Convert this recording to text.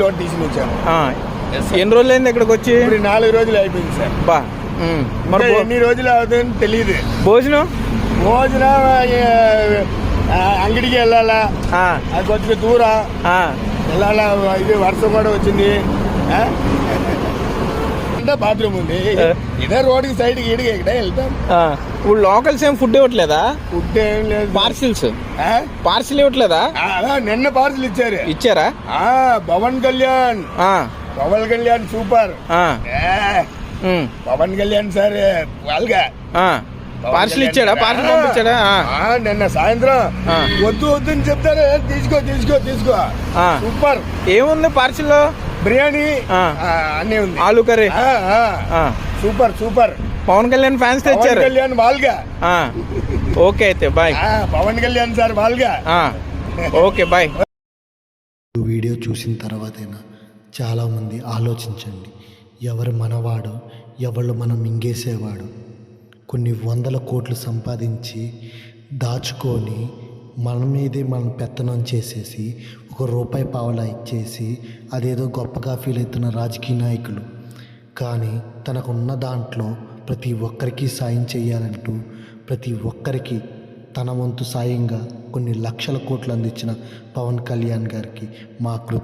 ఒకటి తీసుకుని వచ్చాను. ఎన్ని రోజులు అయింది ఇక్కడికి వచ్చి? ఇప్పుడు నాలుగు రోజులు అయిపోయింది సార్ బా. మరి ఎన్ని రోజులు అవుతుందని తెలియదు భోజనం? భోజనం అంగడికి వెళ్ళాలా? ఆ, అది కొద్దిగా దూరం. ఆ. వెళ్ళాలా? ఇది వర్షం కూడా వచ్చింది. అంటే బాత్రూమ్ ఉంది. ఇదే రోడ్కి సైడ్ ఇడికి ఇక్కడ వెళ్తాం. ఇప్పుడు లోకల్స్ ఏం ఫుడ్ ఇవ్వట్లేదా? ఫుడ్ ఏం లేదు. పార్సిల్స్? పార్సిల్ ఇవ్వట్లేదా? నిన్న పార్సల్ ఇచ్చారు. ఇచ్చారా? ఆ పవన్ కళ్యాణ్. ఆ, పవన్ కళ్యాణ్ సూపర్ పవన్ కళ్యాణ్ సార్ వాళ్ళగా. ఆ. పార్సిల్ ఇచ్చాడా? పార్సిల్ పంపించాడా? నిన్న సాయంత్రం. వద్దు వద్దు అని చెప్తారు. తీసుకో తీసుకో తీసుకో. ఆ. సూపర్ ఏముంది పార్సిల్లో బిర్యానీ అన్నీ ఉంది. ఆలు కర్రీ. ఆ, ఆ. ఆ. Super super. Pawan Kalyan fans తెచ్చారు. కళ్యాణ్ వాళ్ళగా. ఆ. ఓకే అయితే బాయ్. పవన్ కళ్యాణ్ సార్ వాళ్ళగా. ఆ. Okay bye. ఈ వీడియో చూసిన తర్వాతైనా చాలామంది ఆలోచించండి. ఎవరు మనవాడు ఎవళ్ళు మనం మింగేసేవాడు. కొన్ని వందల కోట్లు సంపాదించి దాచుకొని మన మీదే మనం పెత్తనం చేసేసి ఒక రూపాయి పావలా ఇచ్చేసి అదేదో గొప్పగా ఫీల్ అవుతున్న రాజకీయ నాయకులు. కానీ తనకున్న దాంట్లో ప్రతి ఒక్కరికి సాయం చేయాలంటూ ప్రతి ఒక్కరికి తన వంతు సాయంగా కొన్ని లక్షల కోట్లు అందించిన పవన్ కళ్యాణ్ గారికి మా కృత